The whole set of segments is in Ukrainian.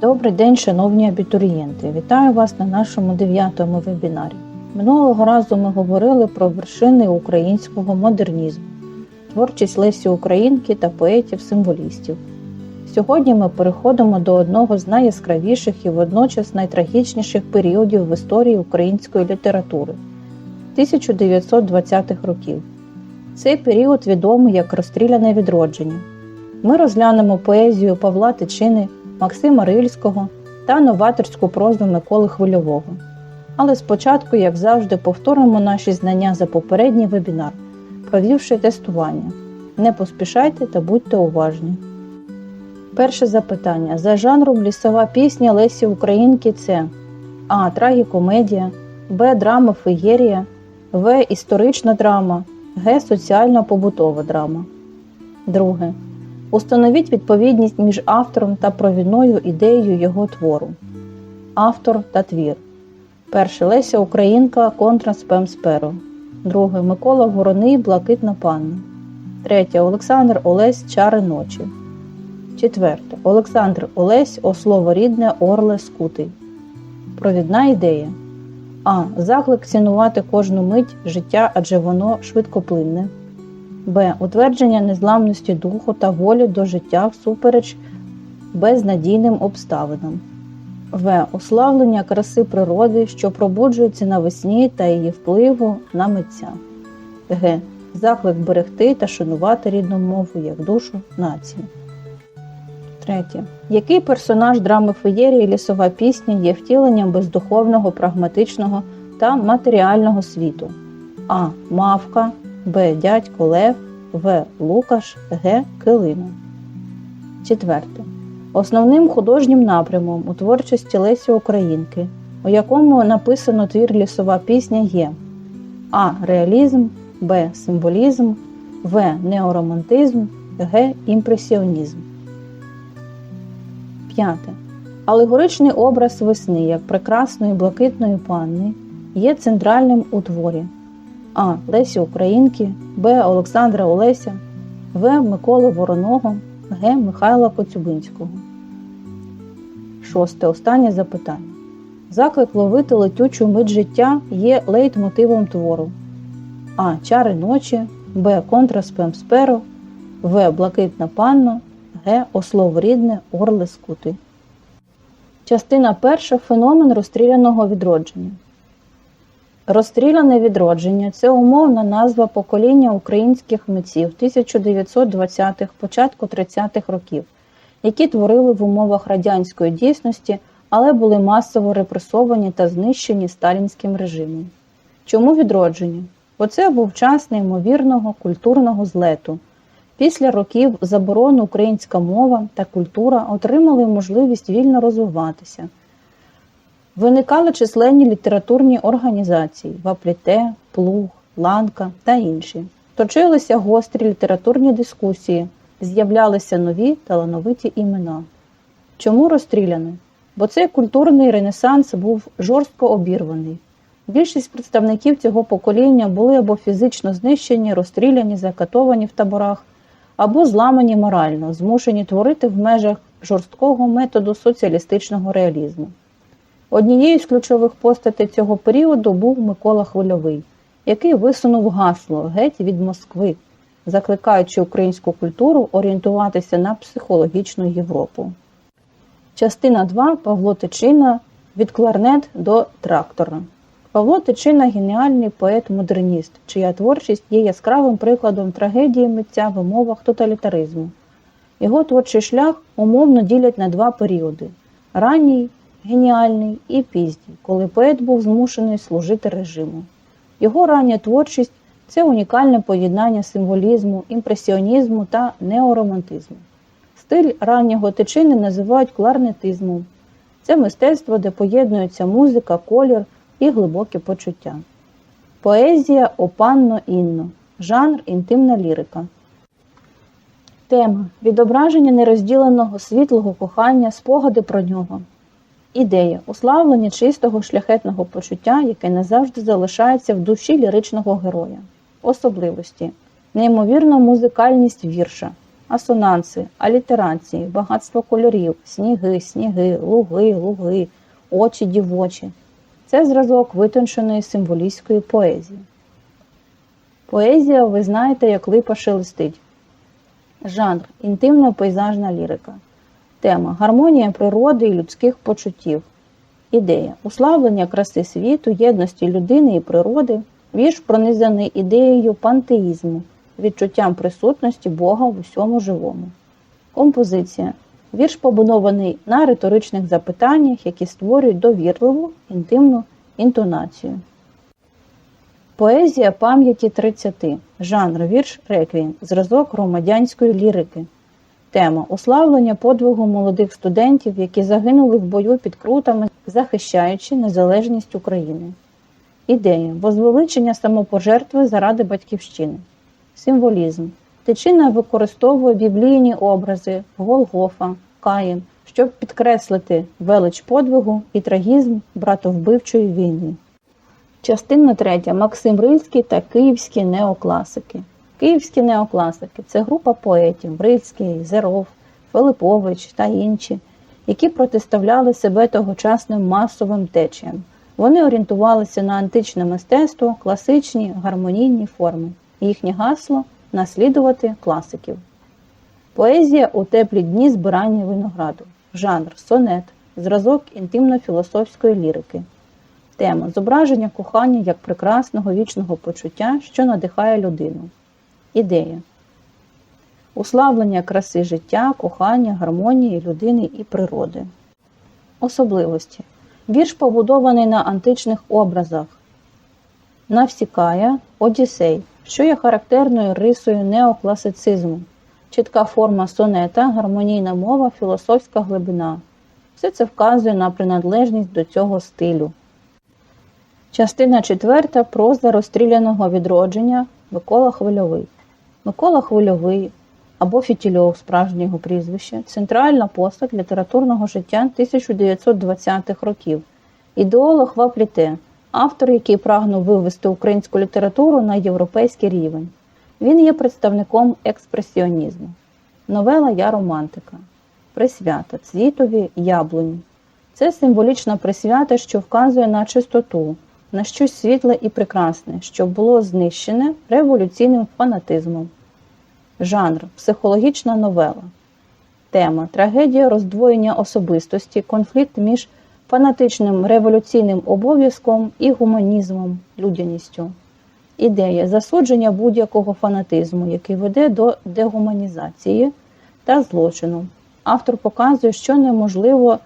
Добрий день, шановні абітурієнти! Вітаю вас на нашому дев'ятому вебінарі. Минулого разу ми говорили про вершини українського модернізму, творчість Лесі Українки та поетів-символістів. Сьогодні ми переходимо до одного з найяскравіших і водночас найтрагічніших періодів в історії української літератури 1920-х років. Цей період відомий як розстріляне відродження. Ми розглянемо поезію Павла Тичини, Максима Рильського та новаторську прозу Миколи Хвильового. Але спочатку, як завжди, повторимо наші знання за попередній вебінар, провівши тестування. Не поспішайте та будьте уважні. Перше запитання. За жанром лісова пісня Лесі Українки це А. Трагікомедія, Б. Драма феєрія, В. Історична драма, Г. Соціально-побутова драма. Друге. Установіть відповідність між автором та провідною ідеєю його твору. Автор та твір. Перше Леся Українка контра Спем Сперо. Друге Микола Вороний Блакитна панна. Третє Олександр Олесь Чари ночі. Четверте Олександр Олесь Ослово рідне Орле Скутий. Провідна ідея. А. Заклик цінувати кожну мить життя, адже воно швидкоплинне. Б. Утвердження незламності духу та волі до життя всупереч безнадійним обставинам. В. Уславлення краси природи, що пробуджується навесні та її впливу на митця. Г. Заклик берегти та шанувати рідну мову як душу нації. Третє. Який персонаж драми феєрії лісова пісня є втіленням бездуховного, прагматичного та матеріального світу? А. Мавка, Б. Дядько Лев, В. Лукаш, Г. Килина. Четверте. Основним художнім напрямом у творчості Лесі Українки, у якому написано твір лісова пісня є А. Реалізм, Б. Символізм, В. Неоромантизм, Г. Імпресіонізм. П'яте. Алегоричний образ весни як прекрасної блакитної панни є центральним у творі А. Лесі Українки, Б. Олександра Олеся, В. Миколи Вороного, Г. Михайла Коцюбинського. Шосте. Останнє запитання. Заклик ловити летючу мить життя є лейтмотивом твору А. Чари ночі, Б. Контраспем сперо, В. Блакитна панно, Г. Ослов рідне, Орли скути. Частина перша. Феномен розстріляного відродження. Розстріляне відродження це умовна назва покоління українських митців 1920-х, початку 30-х років, які творили в умовах радянської дійсності, але були масово репресовані та знищені сталінським режимом. Чому відродження? Бо це був час неймовірного культурного злету. Після років заборони українська мова та культура отримали можливість вільно розвиватися. Виникали численні літературні організації Вапліте, Плуг, Ланка та інші. Точилися гострі літературні дискусії, з'являлися нові талановиті імена. Чому розстріляний? Бо цей культурний ренесанс був жорстко обірваний. Більшість представників цього покоління були або фізично знищені, розстріляні, закатовані в таборах, або зламані морально, змушені творити в межах жорсткого методу соціалістичного реалізму. Однією з ключових постатей цього періоду був Микола Хвильовий, який висунув гасло геть від Москви, закликаючи українську культуру орієнтуватися на психологічну Європу. Частина 2 Павло Тичина від кларнет до трактора. Павло Тичина геніальний поет-модерніст, чия творчість є яскравим прикладом трагедії митця в умовах тоталітаризму. Його творчий шлях умовно ділять на два періоди: ранній геніальний і пізній, коли поет був змушений служити режиму. Його рання творчість це унікальне поєднання символізму, імпресіонізму та неоромантизму. Стиль раннього тичини називають кларнетизмом. Це мистецтво, де поєднується музика, колір і глибокі почуття. Поезія опанно інно, жанр інтимна лірика. Тема відображення нерозділеного світлого кохання, спогади про нього. Ідея уславлення чистого шляхетного почуття, яке назавжди залишається в душі ліричного героя. Особливості, неймовірна музикальність вірша, асонанси, алітерації, багатство кольорів, сніги, сніги, луги, луги, очі дівочі. Це зразок витонченої символістської поезії. Поезія, ви знаєте, як липа шелестить. Жанр інтимна пейзажна лірика. Тема гармонія природи і людських почуттів. Ідея уславлення краси світу, єдності людини і природи, вірш пронизаний ідеєю пантеїзму, відчуттям присутності Бога в усьому живому. Композиція. Вірш побудований на риторичних запитаннях, які створюють довірливу, інтимну інтонацію. Поезія пам'яті 30. Жанр вірш реквієм. Зразок громадянської лірики. Тема уславлення подвигу молодих студентів, які загинули в бою під крутами, захищаючи незалежність України. Ідея возвеличення самопожертви заради батьківщини. Символізм. Тичина використовує біблійні образи Голгофа, Каїн, щоб підкреслити велич подвигу і трагізм братовбивчої війни. Частина третя. Максим Рильський та київські неокласики. Київські неокласики це група поетів Рильський, Зеров, Филипович та інші, які протиставляли себе тогочасним масовим течіям. Вони орієнтувалися на античне мистецтво, класичні гармонійні форми. Їхнє гасло наслідувати класиків. Поезія у теплі дні збирання винограду. Жанр сонет, зразок інтимно-філософської лірики. Тема зображення кохання як прекрасного вічного почуття, що надихає людину. Ідея уславлення краси життя, кохання, гармонії людини і природи. Особливості. Вірш побудований на античних образах Навсікая, Одіссей, що є характерною рисою неокласицизму, чітка форма сонета, гармонійна мова, філософська глибина. Все це вказує на приналежність до цього стилю. Частина четверта проза розстріляного відродження Микола Хвильовий. Микола Хвильовий або Фітільов, справжнє його прізвище, центральна постать літературного життя 1920-х років, ідеолог Вапліте, автор, який прагнув вивести українську літературу на європейський рівень. Він є представником експресіонізму. Новела Я романтика. Присвята цвітові яблуні. Це символічна присвята, що вказує на чистоту, на щось світле і прекрасне, що було знищене революційним фанатизмом. Жанр психологічна новела. Тема трагедія роздвоєння особистості, конфлікт між фанатичним революційним обов'язком і гуманізмом, людяністю. Ідея засудження будь-якого фанатизму, який веде до дегуманізації та злочину. Автор показує, що неможливо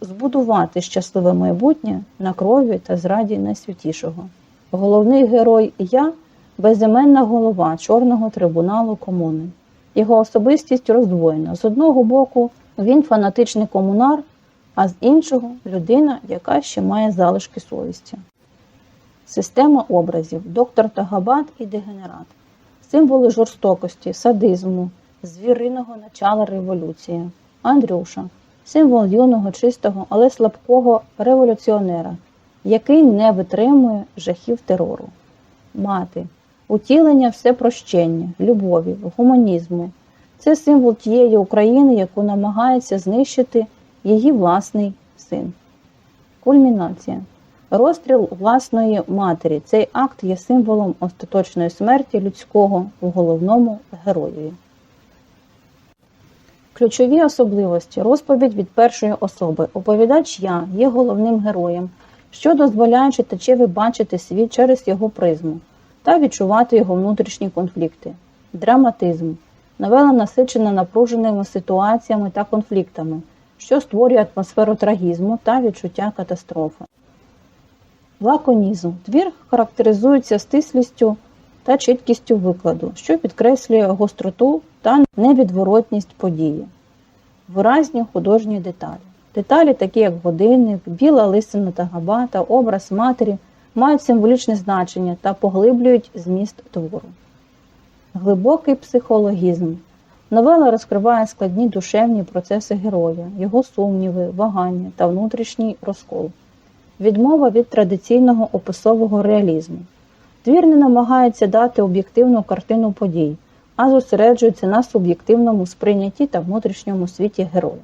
збудувати щасливе майбутнє на крові та зраді найсвятішого. Головний герой Я безіменна голова Чорного трибуналу комуни. Його особистість роздвоєна. З одного боку, він фанатичний комунар, а з іншого людина, яка ще має залишки совісті. Система образів, доктор Тагабат і дегенерат, символи жорстокості, садизму, звіриного начала революції, Андрюша, символ юного, чистого, але слабкого революціонера, який не витримує жахів терору, мати, утілення всепрощення, любові, гуманізму. Це символ тієї України, яку намагається знищити її власний син. Кульмінація. Розстріл власної матері. Цей акт є символом остаточної смерті людського в головному героєві. Ключові особливості. Розповідь від першої особи. Оповідач я є головним героєм, що дозволяє читачеві бачити світ через його призму та відчувати його внутрішні конфлікти. Драматизм. Новела насичена напруженими ситуаціями та конфліктами, що створює атмосферу трагізму та відчуття катастрофи. Лаконізм. Твір характеризується стислістю та чіткістю викладу, що підкреслює гостроту та невідворотність події. Виразні художні деталі. Деталі, такі як годинник, біла лисина та габа та образ матері, мають символічне значення та поглиблюють зміст твору. Глибокий психологізм. Новела розкриває складні душевні процеси героя, його сумніви, вагання та внутрішній розкол. Відмова від традиційного описового реалізму. Твір не намагається дати об'єктивну картину подій, а зосереджується на суб'єктивному сприйнятті та внутрішньому світі героя.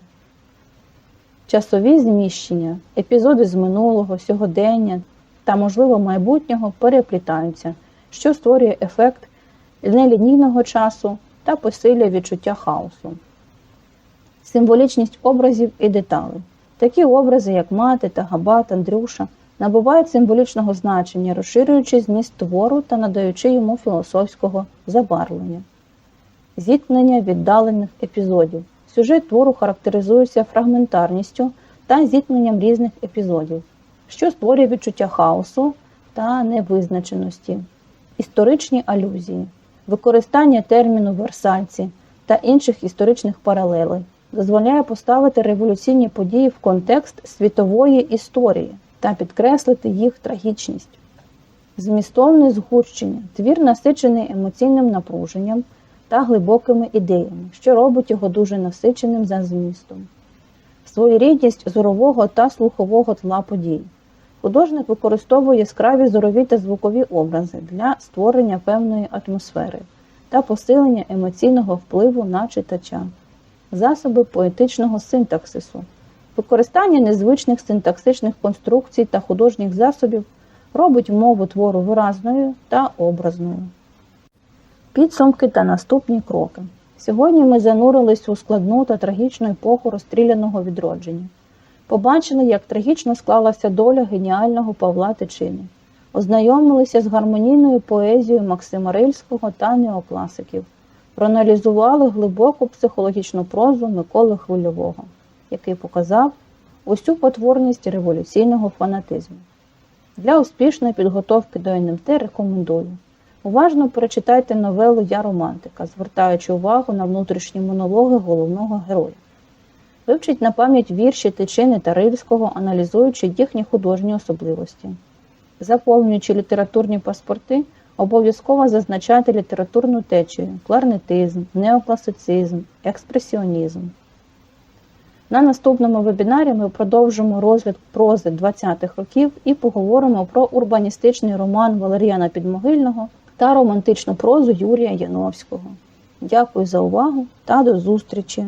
Часові зміщення, епізоди з минулого, сьогодення та, можливо, майбутнього переплітаються, що створює ефект нелінійного часу та посилює відчуття хаосу. Символічність образів і деталей. Такі образи, як мати та Габат, Андрюша, набувають символічного значення, розширюючи зміст твору та надаючи йому філософського забарвлення. Зіткнення віддалених епізодів. Сюжет твору характеризується фрагментарністю та зіткненням різних епізодів, що створює відчуття хаосу та невизначеності, історичні алюзії, використання терміну версальці та інших історичних паралелей дозволяє поставити революційні події в контекст світової історії та підкреслити їх трагічність. Змістовне згущення твір насичений емоційним напруженням та глибокими ідеями, що робить його дуже насиченим за змістом. Своєрідність зорового та слухового тла подій. Художник використовує яскраві зорові та звукові образи для створення певної атмосфери та посилення емоційного впливу на читача, засоби поетичного синтаксису, використання незвичних синтаксичних конструкцій та художніх засобів робить мову твору виразною та образною. Підсумки та наступні кроки. Сьогодні ми занурились у складну та трагічну епоху розстріляного відродження. Побачили, як трагічно склалася доля геніального Павла Тичини, ознайомилися з гармонійною поезією Максима Рильського та неокласиків, проаналізували глибоку психологічну прозу Миколи Хвильового, який показав усю потворність революційного фанатизму. Для успішної підготовки до НМТ рекомендую. Уважно перечитайте новелу Я романтика, звертаючи увагу на внутрішні монологи головного героя. Вивчіть на пам'ять вірші Тичини та Рильського, аналізуючи їхні художні особливості. Заповнюючи літературні паспорти, обов'язково зазначайте літературну течію, кларнетизм, неокласицизм, експресіонізм. На наступному вебінарі ми продовжимо розгляд прози 20-х років і поговоримо про урбаністичний роман Валеріана Підмогильного та романтичну прозу Юрія Яновського. Дякую за увагу та до зустрічі!